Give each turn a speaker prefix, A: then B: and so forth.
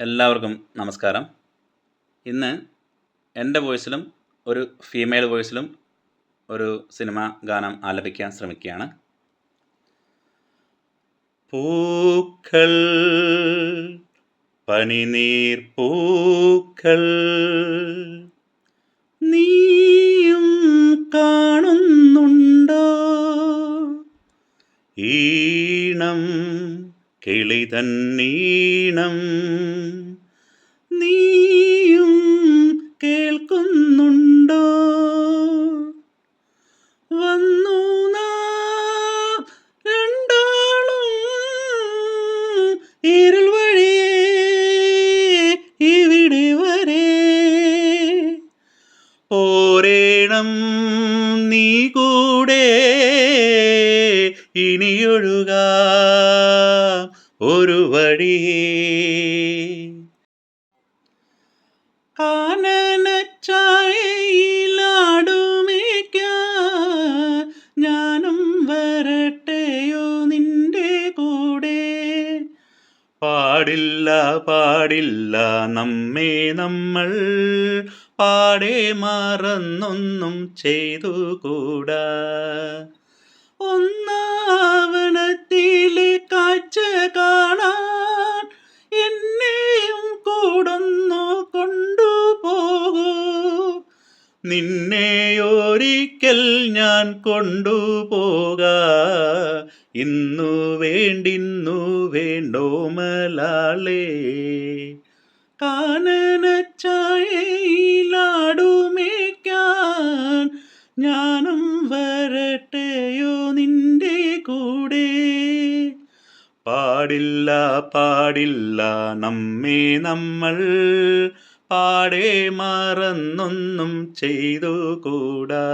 A: എല്ലാവർക്കും നമസ്കാരം. ഇന്ന് എന്റെ വോയിസിലും ഒരു ഫീമെയിൽ വോയിസിലും ഒരു സിനിമ ഗാനം ആലപിക്കാൻ ശ്രമിക്കുകയാണ്. പൂക്കൾ പനിനീർ പൂക്കൾ നീയും കാണുന്നുണ്ടോ? ഈണം കിളിതന്നീണം. നീയും കേൾക്കുന്നുണ്ടോ? വന്നു രണ്ടാളും ഇരുൾ വഴിയേ ഇവിടെ വരെ. നീ കൂടെ ഇനിയൊഴുക ഒരു വഴി കാനനച്ചായയിലാടുമേക്കാൻ ഞാനും വരട്ടെയോ നിന്റെ കൂടെ. പാടില്ല പാടില്ല നമ്മെ നമ്മൾ പാടെ മറന്നൊന്നും ചെയ്തു കൂടാ ഒന്നാവണത്തിലെ കാഴ്ച കാണാൻ എന്നെയും കൂടൊന്നു കൊണ്ടുപോകൂ. നിന്നെ ഒരിക്കൽ ഞാൻ കൊണ്ടുപോക. ഇന്നു വേണ്ടിന്നു വേണ്ടോ മലാളേ. വരട്ടെയോ നിന്റെ കൂടെ. പാടില്ല പാടില്ല നമ്മെ നമ്മൾ പാടെ മറന്നൊന്നും ചെയ്തു കൂടാ